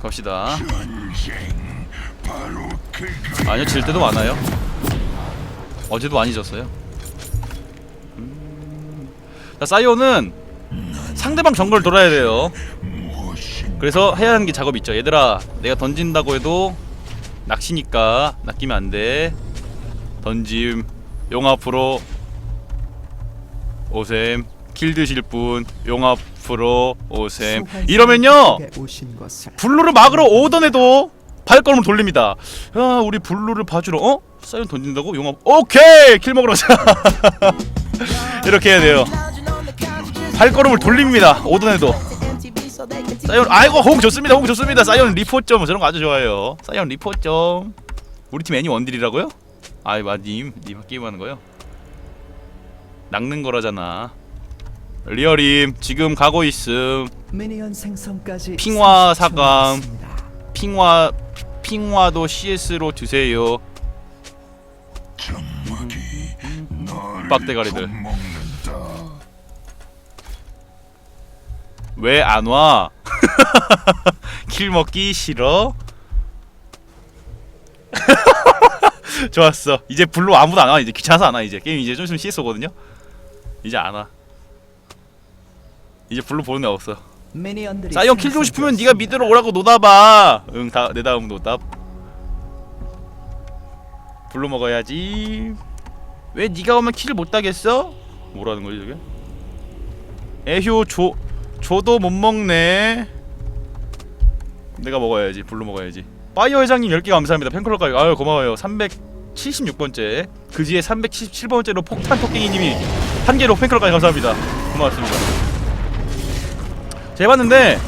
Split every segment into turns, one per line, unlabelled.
갑시다. 아니요 질 때도 많아요. 어제도 많이 졌어요. 음. 자 사이오는 상대방 정글 돌아야 돼요. 그래서 해야 하는 게 작업 있죠. 얘들아, 내가 던진다고 해도 낚시니까 낚이면 안 돼. 던짐. 용 앞으로 오셈. 킬 드실 분, 용 앞 으로 오셈. 이러면요, 블루를 막으러 오던 애도 발걸음을 돌립니다. 아, 우리 블루를 봐주러, 어? 사이언 던진다고? 용 앞, 오케이! 킬 먹으러 가자. 이렇게 해야 돼요. 발걸음을 돌립니다. 오던 애도. 사이언 아이고 호응 좋습니다 호응 좋습니다 사이언 리포점 저런 거 아주 좋아요 사이언 리포점 우리 팀 애니 원딜이라고요? 아이 마님 님 게임하는 거요? 낚는 거라잖아 리얼임 지금 가고 있음
미니언 생성까지
핑화
30초
사감.
남았습니다.
핑화 핑화도 CS로 주세요
장막이 널
빡대가리들.
먹는다
왜 안 와? 킬 먹기 싫어? 좋았어. 이제 블루 아무도 안 와. 이제 귀찮아서 안 와. 이제 게임 이제 좀 있으면 CS거든요. 이제 안 와. 이제 블루 보는 애 없어.
미니언들이
사이언 킬 주고 싶으면 네가 미드로 오라고 노다봐. 응, 다내 다음 노답. 블루 먹어야지. 왜 네가 오면 킬을 못 따겠어? 뭐라는 거지 저게? 에휴 조 조도 못 먹네. 내가 먹어야지. 블루 먹어야지. 파이어 회장님 10개 감사합니다. 팬클럽 가입. 아유 고마워요. 376번째. 그지에 377번째로 폭탄 토끼님이 한 개로 팬클럽 가입 감사합니다. 고맙습니다. 제가 해봤는데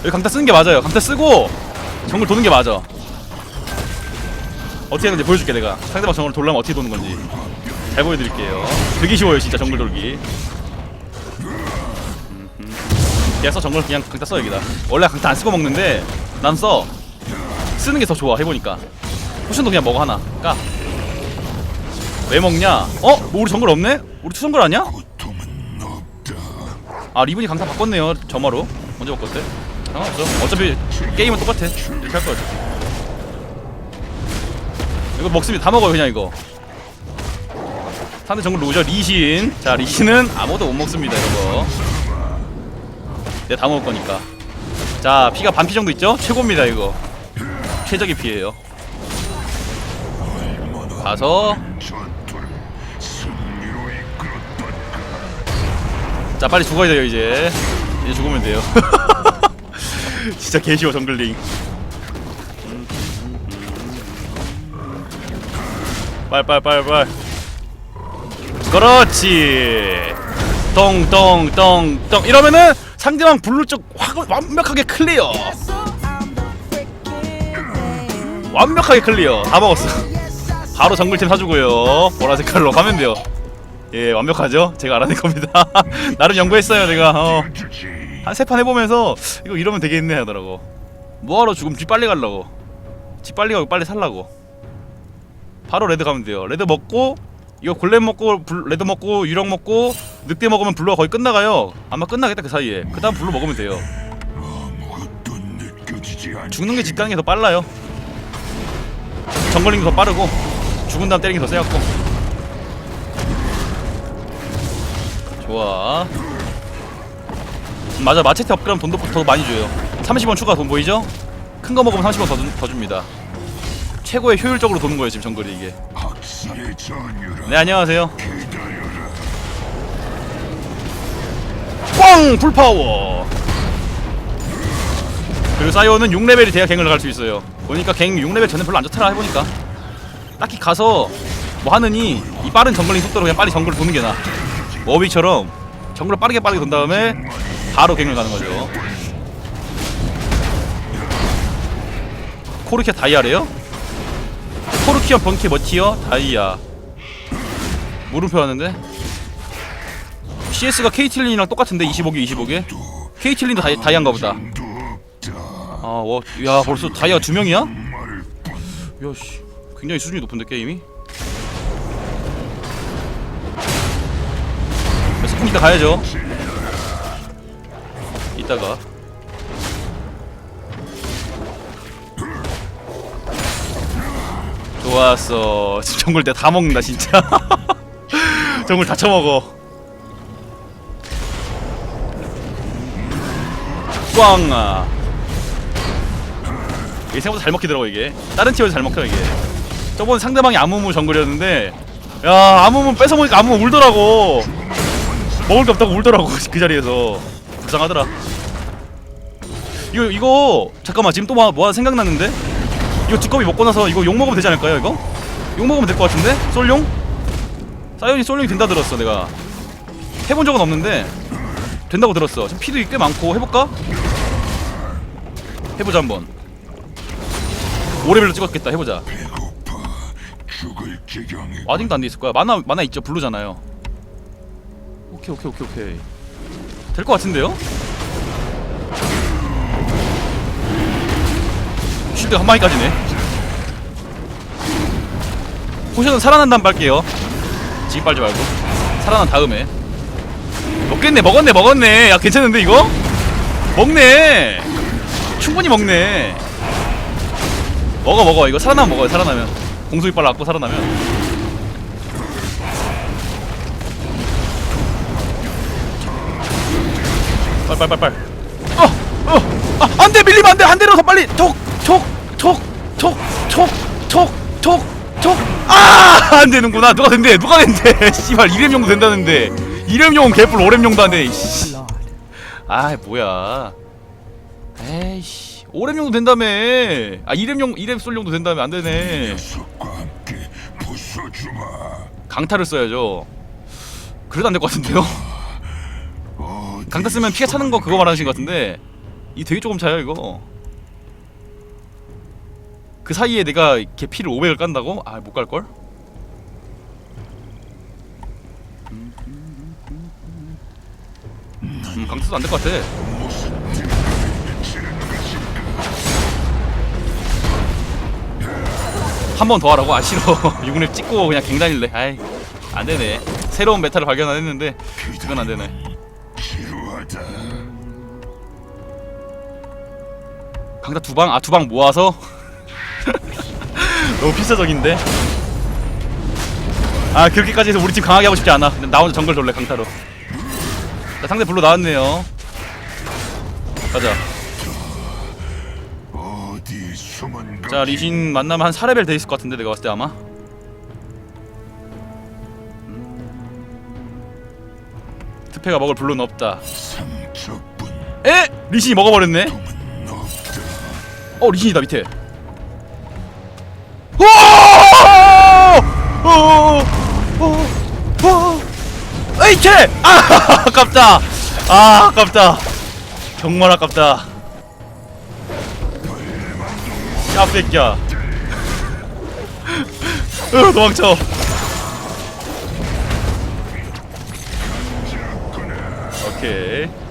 여기 강타 쓰는 게 맞아요. 강타 쓰고 정글 도는 게 맞아. 어떻게 하는지 보여줄게 내가. 상대방 정글 돌려면 어떻게 도는 건지 잘 보여드릴게요. 되게 쉬워요 진짜 정글 돌기. 써 정글 그냥 강타 써 여기다. 원래 강타 안 쓰고 먹는데 난 써. 쓰는 게 더 좋아 해보니까. 포션도 그냥 먹어 하나. 까. 왜 먹냐? 어? 뭐 우리 정글 없네? 우리 투정글 아니야? 아 리븐이 강타 바꿨네요 점화로. 언제 바꿨대? 상관없어. 어차피 게임은 똑같아. 이렇게 할 거야 이거 먹습니다. 다 먹어요 그냥 이거. 상대 정글 누구죠? 리신. 자 리신은 아무도 못 먹습니다 이거. 내가 다 먹을 거니까. 자 피가 반피 정도 있죠? 최고입니다 이거. 최적의 피예요. 가서 자 빨리 죽어야 돼요 이제. 이제 죽으면 돼요. 진짜 개쉬워 정글링. 빨빨빨빨 그렇지. 똥똥똥똥 이러면은 상대방 블루 쪽 확 완벽하게 클리어. 완벽하게 클리어. 다 먹었어. 바로 정글팀 사주고요. 보라색 칼로 가면 돼요 예 완벽하죠? 제가 알아낸 겁니다. 나름 연구했어요 내가. 어. 한 세 판 해보면서 이거 이러면 되겠네 하더라고. 뭐하러 죽으면 집 빨리 가려고. 집 빨리 가고 빨리 살라고. 바로 레드 가면 돼요. 레드 먹고 이거 골렘 먹고 불, 레드 먹고 유령 먹고 늑대 먹으면 블루가 거의 끝나가요. 아마 끝나겠다 그 사이에. 그 다음 블루 먹으면 돼요. 죽는 게게더 빨라요. 정글링도 더 빠르고 죽은 다음 때리는 게 더 세갖고 좋아. 맞아 마체테 업그레이드 돈도 더 많이 줘요. 30원 추가 돈 보이죠? 큰 거 먹으면 30원 더, 주- 더 줍니다. 최고의 효율적으로 도는 거예요 지금 정글이 이게. 네 안녕하세요. 꽝! 풀파워! 그리고 사이오는 6레벨이 돼야 갱을 갈 수 있어요. 보니까 갱 6레벨 전에 별로 안 좋더라 해보니까. 딱히 가서 뭐 하느니 이 빠른 정글링 속도로 그냥 빨리 정글을 도는 게 나아 워비처럼 정글을 빠르게 빠르게 돈 다음에 바로 갱을 가는 거죠. 코르키아 다이아래요? 코르키아 번키 머티어 다이아. 물음표 왔는데? CS가 KT린이랑 똑같은데 25개 25개 KT린도 다이, 다이아인가 보다.
도 없다
아, 와, 야 벌써 다이아 두 명이야? 야씨. 굉장히 수준이 높은데 게임이 이따 가야죠. 이따가. 좋았어. 지금 정글 내다 먹는다 진짜. 정글 다 쳐먹어. 꽝아. 이게 생각보다 잘 먹히더라고 이게. 다른 티어에서 잘 먹혀 이게. 저번 상대방이 아무무 정글이었는데 야 아무무 뺏어먹으니까 아무무 울더라고. 먹을 게 없다고 울더라고 그 자리에서. 불쌍하더라. 이거 이거 잠깐만 지금 또뭐 뭐 생각났는데? 이거 두꺼비 먹고 나서 이거 욕 먹으면 되지 않을까요 이거? 욕 먹으면 될 것 같은데? 솔룡? 사이언이 솔룡이 된다 들었어 내가. 해본 적은 없는데. 된다고 들었어. 지금 피도 꽤 많고 해볼까? 해보자 한번. 5레벨로 찍었겠다 해보자. 아직도 안 돼 있을 거야. 만화 만화 있죠 블루잖아요 오케이 오케이 오케이 오케이. 될 것 같은데요? 쉴드 한 마리까지네. 포션은 살아난다면 빨게요. 지금 빨지 말고. 살아난 다음에. 먹겠네 먹었네 먹었네. 야 괜찮은데 이거? 먹네. 충분히 먹네. 먹어 먹어. 이거 살아나면 먹어요 살아나면. 공수 이빨 갖고 살아나면 빨빨빨빨 어! 어! 아! 안돼 밀리면 안돼 한 대로 더 빨리 톡톡 톡 톡 톡 톡 톡 아! 안 되는구나 누가 된대 누가 된대 씨발 2렘용도 된다는데 2렘용은 개뿔 5렘용도 안 돼 씨.
Lord.
아 뭐야 에이씨 5렘용도 된다며 아 2렘용 2렘 쏠용도 된다며 안 되네
함께 부숴주마
강타를 써야죠 그래도 안 될 것 같은데요 강타 쓰면 피가 차는 거 그거 말하신 것 같은데 이 되게 조금 차요 이거 그 사이에 내가 걔 피를 500을 깐다고? 아 못 갈걸? 음 강타 써도 안 될 것 같아 한 번 더 하라고? 아 싫어 6렙 찍고 그냥 갱단일래 아이 안되네 새로운 메타를 발견했는데 그건 안되네 강타 두 방? 아 두 방 모아서? 너무 필사적인데? 아 그렇게까지 해서 우리 팀 강하게 하고 싶지 않아 나 혼자 정글 돌래 강타로 자 상대 불로 나왔네요 가자 자 리신 만나면 한 4레벨 돼 있을 것 같은데 내가 봤을 때 아마 음. 특패가 먹을 불로는 없다 에? 리신이 먹어버렸네 어 리신이다 밑에! 오! 에이케! 아 아깝다. 아 아깝다. 정말 아깝다. 야 새끼야 으 도망쳐. 오케이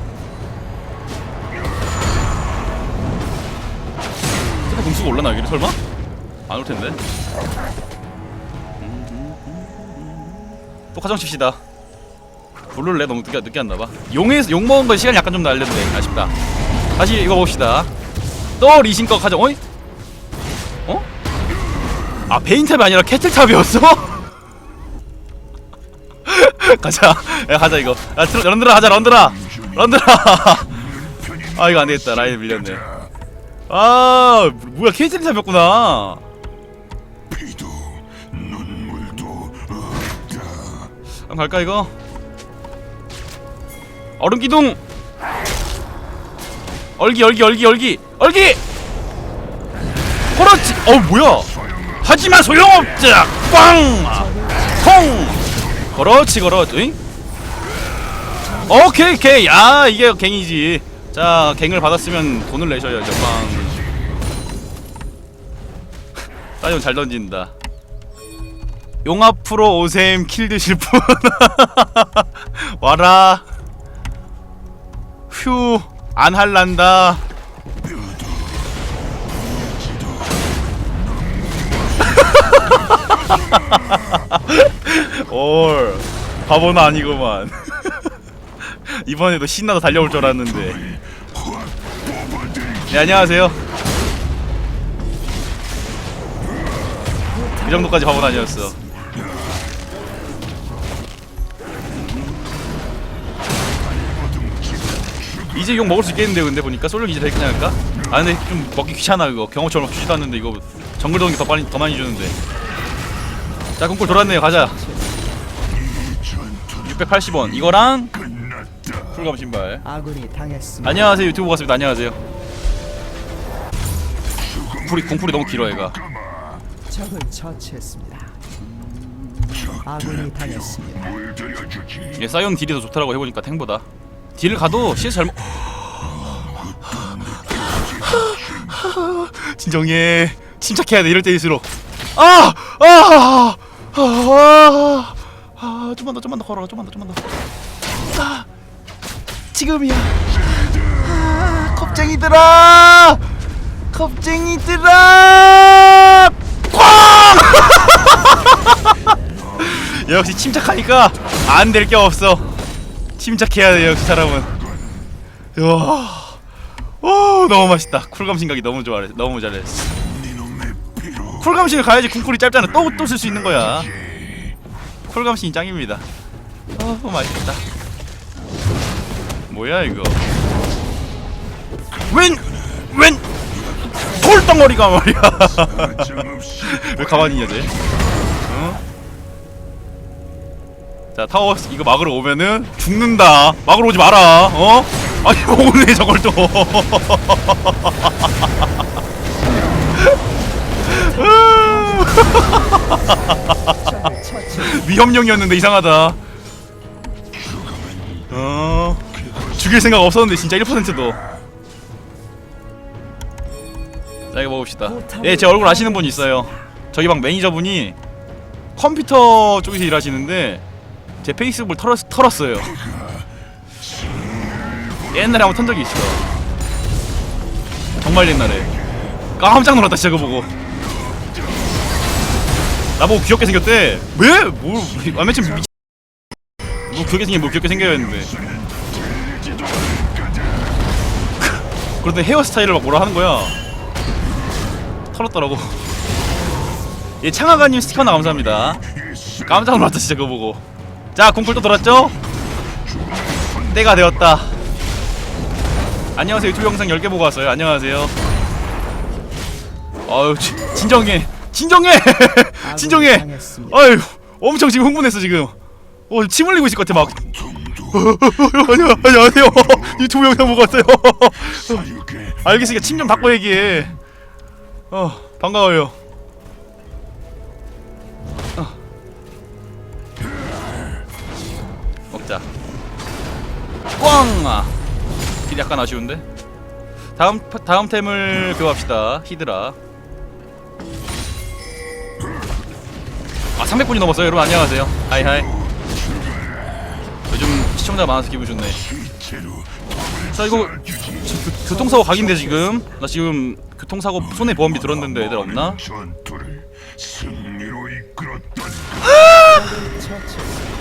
올라나 여기를 설마? 안 올 텐데. 또 가정 칩시다. 블루를 너무 늦게 늦게 한다 봐. 용에서 용 먹은 건 시간 이 약간 좀 날렸네. 아쉽다. 다시 이거 봅시다. 또 리신 거 가정. 어이? 어? 아 베인 탑이 아니라 캐틀 탑이었어? 가자. 야 가자 이거. 야 트럭 런드라 하자 런드라. 런드라. 아 이거 안 되겠다. 라인 밀렸네. 아 뭐야 케이틀이 잡혔구나.
피도 눈물도 없다.
한번 갈까 이거? 얼음 기둥! 얼기 얼기 얼기 얼기 얼기! 그렇지 어 뭐야? 하지만 소용없자 꽝통 그렇지 그렇지. 응? 오케이 오케이. 야 이게 갱이지. 자 갱을 받았으면 돈을 내셔야죠. 빵 따지면 잘 던진다. 용 앞으로 오셈 킬 드실 분. 와라. 휴 안 할란다. 올 바보는 아니구만. 이번에도 신나서 달려올 줄 알았는데. 네 안녕하세요 정도까지 바보 아니었어. 이제 욕 먹을 수 있겠는데 근데 보니까 솔룡 이제 되겠냐 할까? 아 근데 좀 먹기 귀찮아 그거. 경호처럼 주지도 않는데 이거 정글 도는 게더 많이 더 많이 주는데. 자 콩쿨 돌았네요. 가자. 680원. 이거랑. 풀감 신발.
아군이 당했습니다.
안녕하세요. 유튜브 봤습니다. 안녕하세요. 콩쿨이 콩쿨이 너무 길어 얘가
적을 처치했습니다. 아군이 당했습니다.
얘 사이온 딜이 더 좋더라고 해보니까 탱보다 딜을 가도 CS 잘 먹... 진정해 침착해야 돼 이럴 때일수록 아! 아! 아! 아! 아! 좀만 더 좀만 더 걸어가 좀만 더 좀만 더 아! 지금이야 아! 겁쟁이들아 겁쟁이들아 역시 침착하니까 안 될 게 없어. 침착해야 돼 역시 사람은. 와, 오 너무 맛있다. 쿨감 신각이 너무 좋아해. 너무 잘했어. 쿨감 신을 가야지 궁쿨이 짧잖아. 또 또 쓸 수 있는 거야. 쿨감 신이 짱입니다. 어 맛있다. 뭐야 이거? 웬웬 돌덩어리가 말이야. 왜 가만히 있냐 쟤? 어? 자 타워 이거 막으러 오면은 죽는다. 막으러 오지 마라. 어? 아니 오네 저걸 또. 위험령이었는데 이상하다. 어? 죽일 생각 없었는데 진짜 1%도. 자 이거 먹읍시다. 예제 얼굴 아시는 분 있어요. 저희 방 매니저분이 컴퓨터 쪽에서 일하시는데 제 페이스북을 털었, 털었어요. 옛날에 한번 턴 적이 있어. 정말 옛날에. 깜짝 놀랐다 진짜 그거 보고. 나보고 귀엽게 생겼대. 왜? 뭘 아맨 처음 미... 뭐 귀엽게 생긴 뭐 귀엽게 생겨야 했는데. 그런데 헤어스타일을 막 뭐라 하는 거야. 털었더라고. 예 창아가님 스티커 나 감사합니다. 깜짝 놀랐다 진짜 그거 보고 자또 돌았죠? 때가 되었다. 안녕하세요. 유튜브 영상 10개 보고 왔어요. 안녕하세요. 아유 지- 진정해. 진정해! 진정해. 아유 엄청 지금 흥분했어 지금. 어 침 흘리고 있을 것 같아 막. 아니야 안녕하세요. 유튜브 영상 보고 왔어요. 알겠으니까 침좀 닦고 얘기해. 어 반가워요 먹자. 꽝아 길 약간 아쉬운데? 다음 다음 템을 교합시다. 히드라. 아 300분이 넘었어요. 여러분 안녕하세요. 하이하이. 요즘 시청자 많아서 기분 좋네. 자 이거 교, 교통사고 각인데 지금? 나 지금 교통사고 손해보험비 들었는데 애들 없나?
전투를 승리로 이끌었던
처치했습니다.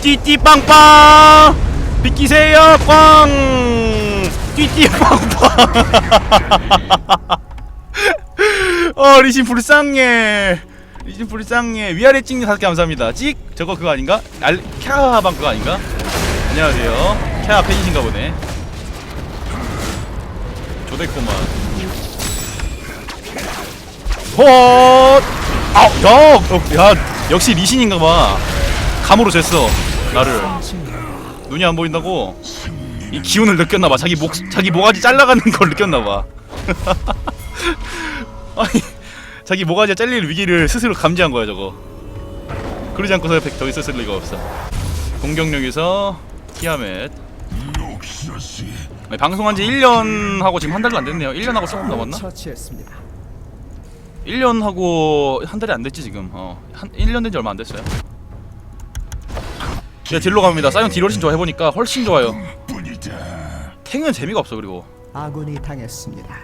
띠띠빵빵! 비키세요 꽝! 띠띠빵빵! 어 리신 불쌍해. 리신 불쌍해. 위아래 찍는 다섯 개 감사합니다. 찍! 저거 그거 아닌가? 알 캬방 그거 아닌가? 안녕하세요. 캬 팬이신가 보네. 조대구만. 헛! 아, 야, 어, 야, 역시 리신인가봐. 감으로 쟀어 나를. 눈이 안 보인다고. 이 기운을 느꼈나 봐. 자기 목, 자기 모가지 잘라가는 걸 느꼈나 봐. 아니, 자기 모가지 잘릴 위기를 스스로 감지한 거야 저거. 그러지 않고서 더 있었을 리가 없어. 공격력에서.
녹서스
네, 방송한 지 1년 하고 지금 한 달도 안 됐네요. 1년 하고 조금 넘었나?
처치했습니다.
1년 하고 한 달이 안 됐지 지금. 어. 한 1년 된 지 얼마 안 됐어요. 네, 딜로 갑니다. 사이언 딜 훨씬 좋아 해보니까 훨씬 좋아요.
뿐이다.
탱은 재미가 없어 그리고.
아군이 당했습니다.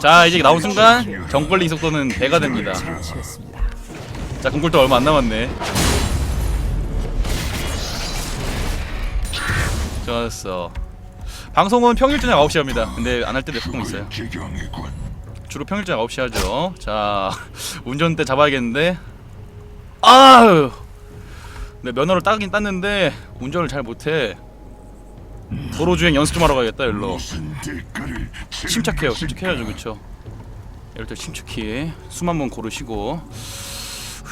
자 이제 나온 순간 정글링 속도는 배가 됩니다.
처치했습니다.
자 공골도 얼마 안 남았네. 좋았어. 방송은 평일 저녁 9시 합니다. 근데 안 할 때도 가끔 있어요. 주로 평일장 9시 하죠 자 운전대 잡아야겠는데 아유 내 면허를 따긴 땄는데 운전을 잘 못해 도로 주행 연습 좀 하러 가야겠다 일로 침착해요 침착해야죠 그쵸 때 침착히 숨 한번 고르시고 후,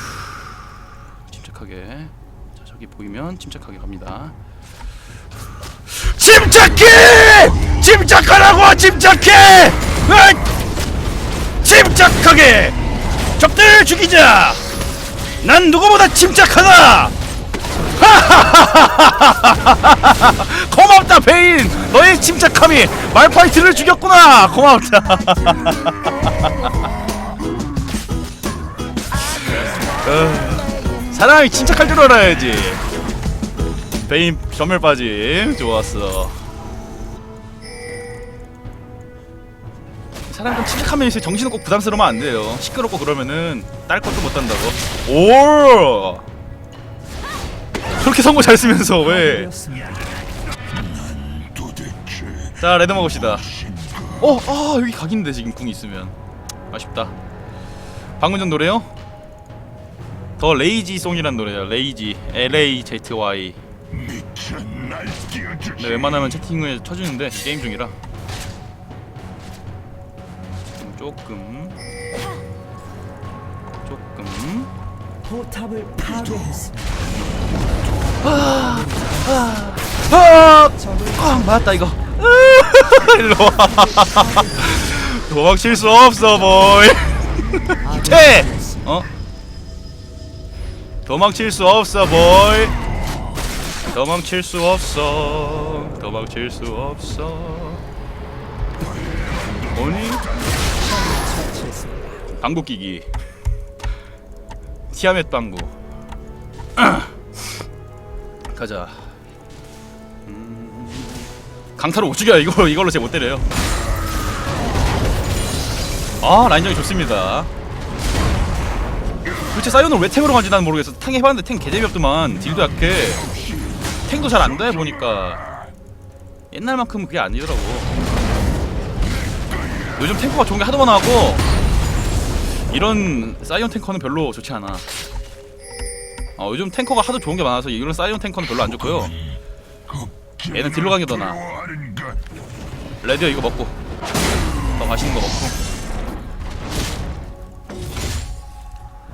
침착하게 자 저기 보이면 침착하게 갑니다 침착해! 침착하라고 침착해! 으잇! 침착하게! 적들 죽이자! 난 누구보다 침착하다! 고맙다 베인! 너의 침착함이 말파이트를 죽였구나! 고맙다! 어, 사람이 침착할 줄 알아야지 베인 전멸 빠짐 좋았어 사람 좀 침착하면 있어 정신은 꼭 부담스러우면 안 돼요 시끄럽고 그러면은 딸 것도 못 한다고 오 그렇게 선거 잘 쓰면서 왜? 자 레드 먹읍시다. 어, 아 여기 각인데 지금 궁 있으면. 아쉽다. 방금 전 노래요? 더 레이지 송이란 노래야 레이지. L A Z Y. 근데 웬만하면 채팅에 쳐주는데 게임 중이라. 조금. 조금.
포탑을 파괴했습니다.
아, 아 맞다 이거 일로 와 도망칠 수 없어 보이!
당했습니다.
어? 도망칠 수 없어 보이 도망칠 수 없어 도망칠 수 없어
처치했습니다.
방구 끼기 티아멧 방구 가자. 음, 강타로 못 죽여. 이거 이걸로 제 못 때려요. 아 라인정이 좋습니다. 도대체 사이온을 왜 탱으로 간지 난 모르겠어. 탱 해봤는데 탱 개재미없더만. 딜도 약해. 탱도 잘 안 돼 보니까. 옛날만큼 그게 아니더라고. 요즘 탱커가 좋은 게 하도 많아갖고 이런 사이온 탱커는 별로 좋지 않아 어, 요즘 탱커가 하도 좋은 게 많아서 이런 사이온 탱커는 별로 안 좋고요. 얘는 딜로 가는 게 더 나아. 레디어 이거 먹고. 더 맛있는 거 먹고.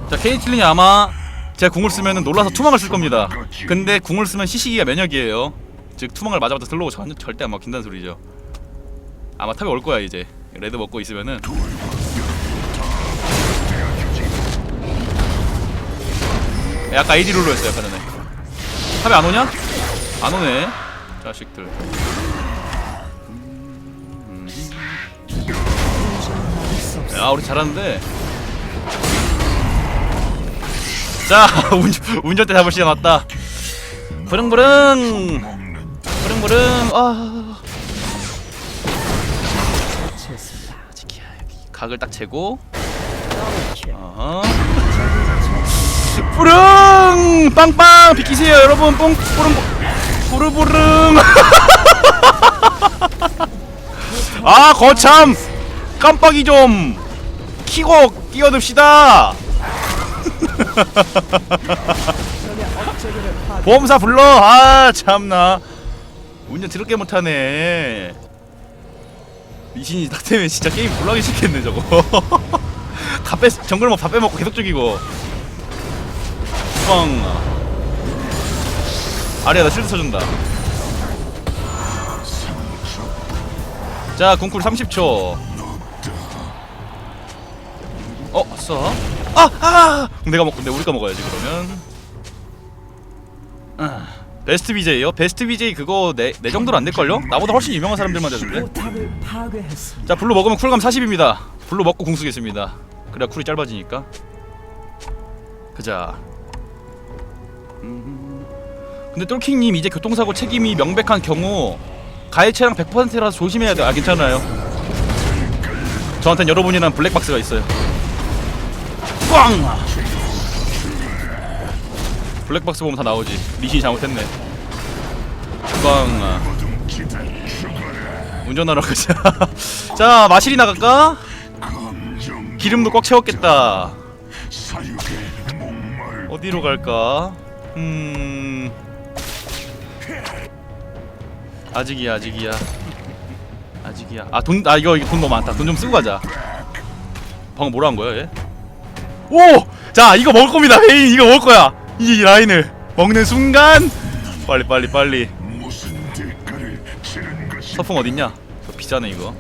자 케이틀린이 아마 제가 궁을 쓰면 놀라서 투망을 쓸 겁니다. 근데 궁을 쓰면 시시기가 면역이에요. 즉 투망을 맞아봤자 슬로우 전, 절대 안 먹힌다는 소리죠. 아마 탑에 올 거야 이제. 레드 먹고 있으면은 약간 AD 룰로 했어요 아까 전에 탑에 안 오냐? 안 오네 자식들. 야 우리 잘하는데? 자 운, 운전대 잡을 시간 왔다. 부릉부릉! 부릉부릉 아. 각을 딱
더블킬.
어허 부릉! 빵빵 비키세요 여러분. 뽕 부릉 부르부릉. 아 거참. 깜빡이 좀. 키고 끼어듭시다. 보험사 불러. 아 참나. 운전 드럽게 못하네. 미신이 딱 되면 진짜 게임 불러하기 싫겠네 저거. 다 뺐, 정글목 다 빼먹고 계속 죽이고 뻥 아리야 나 실드 쳐준다 자 궁쿨 30초 어 왔어 아! 아! 내가 먹고 근데 우리가 먹어야지 그러면 아, 베스트 BJ요? 베스트 BJ 그거 내, 내 정도로 안 될걸요? 나보다 훨씬 유명한 사람들만
파괴했습니다.
자 블루 먹으면 쿨감 40입니다 블루 먹고 궁 쓰겠습니다 그래야 쿨이 짧아지니까 그자 음. 근데 똘킹님 이제 교통사고 책임이 명백한 경우 가해 차량 100%라서 조심해야 돼 아 괜찮아요. 저한텐 여러분이란 블랙박스가 있어요. 꽝! 블랙박스 보면 다 나오지. 미신이 잘못했네. 꽝. 운전하러 가자. 자 마실이 나갈까?
검
기름도 꽉 채웠겠다. 어디로 갈까? 음 아직이야 아직이야. 아직이야. 아 돈 아 이거 이거 돈 너무 많다. 돈 좀 쓰고 가자. 방금 뭐라 한 거야 얘? 오! 자 이거 먹을 겁니다 베인. 이거 먹을 거야. 이 라인을 먹는 순간. 빨리 빨리 빨리. 서풍 어딨냐? 저 비싸네 이거.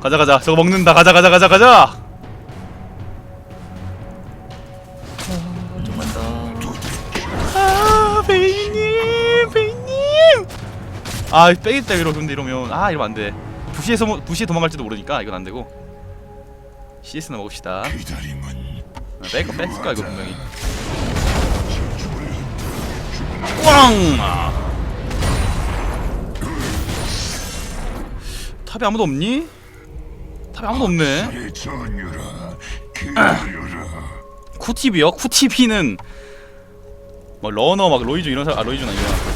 가자 가자. 저거 먹는다. 가자 가자 가자 가자 아 빼겠다 이러 근데 이러면. 아 이러면 안돼. 부시에서 뭐- 부시에 도망갈지도 모르니까 이건 안되고. CS나 먹읍시다.
기다림은
아, 뺄거 뺐을 거야 이거 분명히. 꽝 탑에 아무도 없니? 탑에 아무도 없네.
기다려라
쿠티비요? 쿠티비는 뭐 러너 막 로이즈 이런 사람 아 이거 어?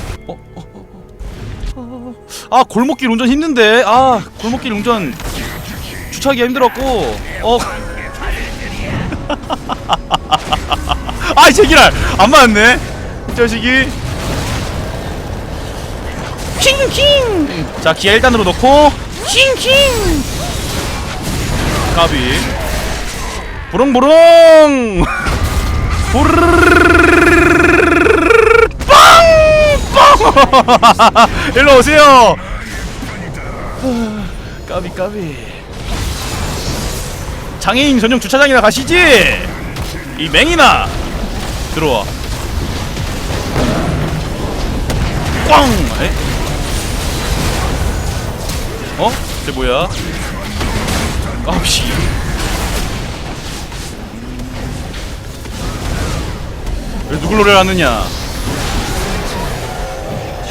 아 골목길 운전 힘든데. 아 골목길 운전 주차하기가 힘들었고. 어. 아이 제기랄 안 맞았네. 이 자식이. 킹킹. 자 기아 1단으로 넣고. 킹킹. 까비. 부릉부릉. 빵! 일로 오세요. 까비 까비. 장애인 전용 주차장이나 가시지. 이 맹이나 들어와. 꽝. 에? 어? 쟤 뭐야? 아우씨. 왜 누굴 노래하느냐?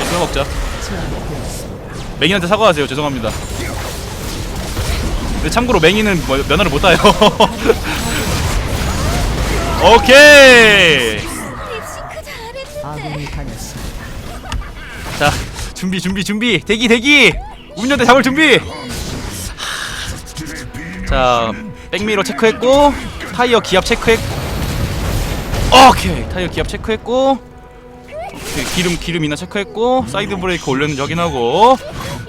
술 먹자. 맹이한테 사과하세요. 죄송합니다. 근데 참고로 맹이는 뭐, 면허를 못 따요. 오케이. 자 준비 준비 준비 대기 대기 운전대 잡을 준비. 자 백미러 체크했고 타이어 기압 체크했. 오케이 타이어 기압 체크했고 오케이 기름 기름이나 체크했고 사이드 브레이크 올렸는지 확인하고.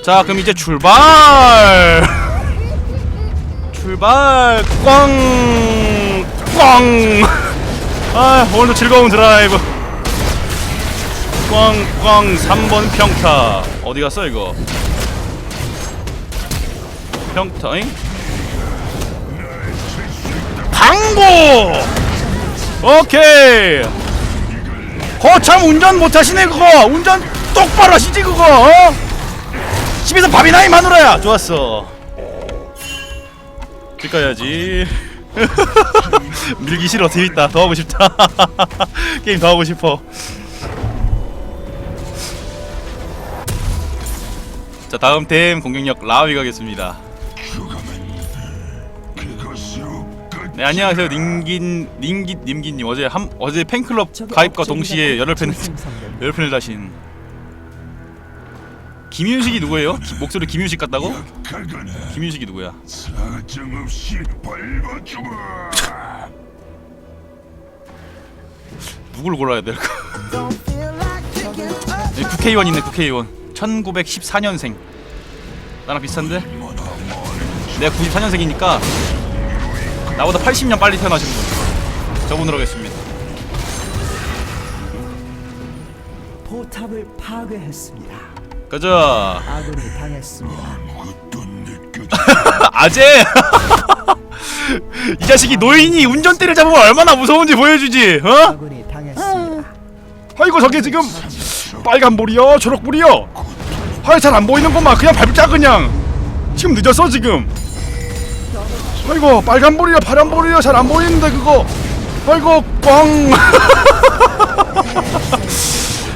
자 그럼 이제 출발! 출발! 꽝꽝아 오늘도 즐거운 드라이브. 꽝꽝 3번 평타. 어디 갔어 이거? 평타잉? 방고! 오케이 거참 운전 못하시네 그거. 운전 똑바로 하시지 그거 어? 집에서 밥이나 이 마누라야. 좋았어. 집 가야지. 밀기 싫어. 재밌다. 더 하고 싶다. 게임 더 하고 싶어. 자 다음 템 공격력 라위 가겠습니다 네 안녕하세요 닝긴 닝깃 님기님 어제 한 어제 팬클럽 가입과 동시에 열혈 팬
생성됩니다.
열혈 팬을 다신 김윤식이 누구예요? 기- 목소리 김윤식 같다고? 김윤식이 누구야?
사정없이 밟아주마
누굴 골라야 될까? 네, 국회의원 있네 국회의원 1914년생 나랑 비슷한데? 내가 94년생이니까 나보다 80년 빨리 태어나신 분. 저분으로 하겠습니다.
포탑을 파괴했습니다.
가자.
아군이 당했습니다.
아재! 이 자식이 노인이 운전대를 잡으면 얼마나 무서운지 보여주지 어?
아군이 당했습니다.
아이고 저게 지금 빨간 불이요? 초록 불이요? 아이 잘안 보이는구만. 그냥 밟자 그냥. 지금 늦었어 지금 아이고 빨간 불이요 파란 불이요 잘안 보이는데 그거 아이고 꽝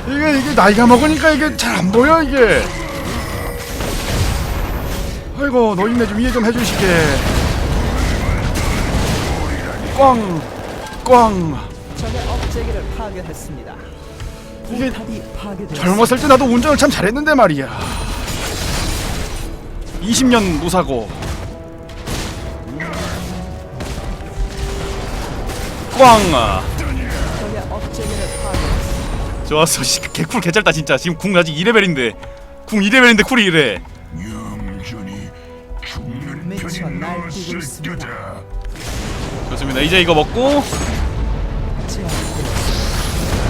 이게 이게 나이가 먹으니까 이게 잘 안 보여 이게 아이고 노인네 좀 이해 좀 해주시게 꽝꽝. 이게. 젊었을 때 나도 운전을 참 잘했는데 말이야. 20년 노사고
파괴했습니다.
좋았어. 씨, 개쿨 개짤다 진짜. 지금 궁 아직 2레벨인데. 궁 2레벨인데 쿨이 이래.
영전히 죽는
미쳐
편이
날뛰고
나왔을
있습니다.
거다.
좋습니다. 이제 이거 먹고.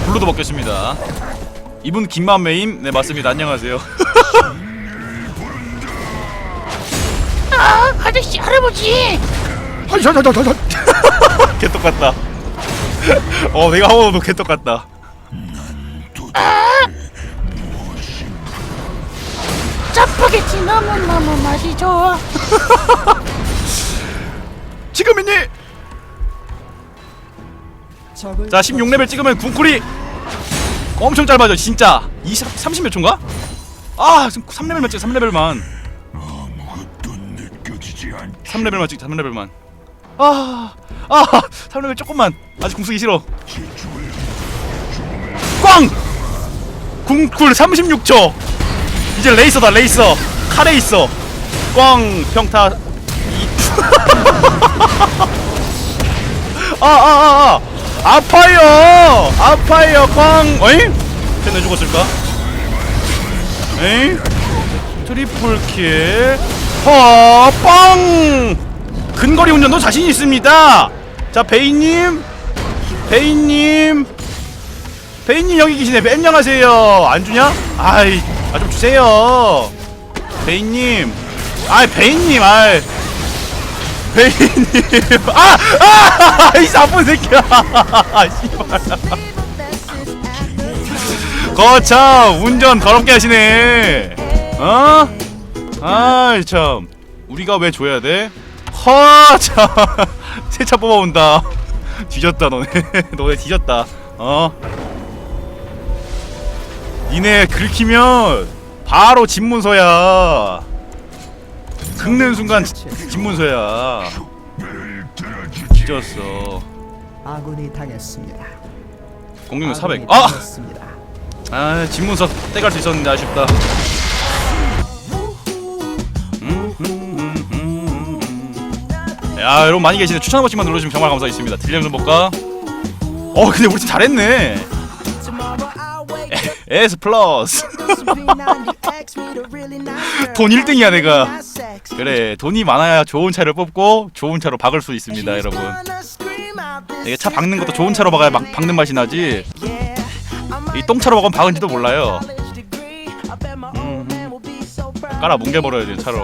블루도 먹겠습니다. 이분 김만매임? 네 맞습니다. 안녕하세요.
아, 아저씨 할아버지!
개똑같다 어 내가 하고도 개똑같다.
짜파게티 너무너무 맛이 좋아
지금이니? 자 16레벨 찍으면 궁쿨이 엄청 짧아져 진짜. 20, 30몇 초인가? 아 지금 3레벨만 찍어 3레벨만.
아무것도 느껴지지 않.
3레벨만 찍자 3레벨만 아, 아 3레벨 조금만. 아직 궁 쓰기 싫어. 꽝! 궁쿨 36초. 이제 레이서다 레이서. 있어. 꽝 평타. 2 아아 아 아. 아파요. 아파요 꽝. 어잉? 쟤네 죽었을까? 에잉? 트리플 킬. 허 빵 근거리 운전도 자신 있습니다 자 베이님 베이님 베인님 여기 계시네. 베- 안녕하세요. 안 주냐? 아이, 아 좀 주세요. 베인님. 아이, 베인님, 아이. 베인님. 아! 아! 이 나쁜 새끼야. 아, 씨발. 거참, 운전 더럽게 하시네. 어? 아이, 참. 우리가 왜 줘야 돼? 허, 참. 세차 뽑아온다. 뒤졌다, 너네. 너네 뒤졌다. 어? 니네 긁히면 바로 집문서야. 긁는 순간 지- 집문서야. 뒤졌어.
아군이 당했습니다.
공격력 400.
아군이
아! 아, 집문서 떼갈 수 있었는데 아쉽다. 야, 여러분 많이 계시네. 추천 한 번씩만 눌러주시면 정말 감사하겠습니다. 좀 볼까? 어, 근데 우리 팀 잘했네. S 플러스. 돈 1등이야 내가. 그래, 돈이 많아야 좋은 차를 뽑고 좋은 차로 박을 수 있습니다, 여러분. 이게 차 박는 것도 좋은 차로 박아야 막 박는 맛이 나지. 이 똥차로 박으면 박은지도 몰라요. 깔아 뭉개버려야 돼 차로.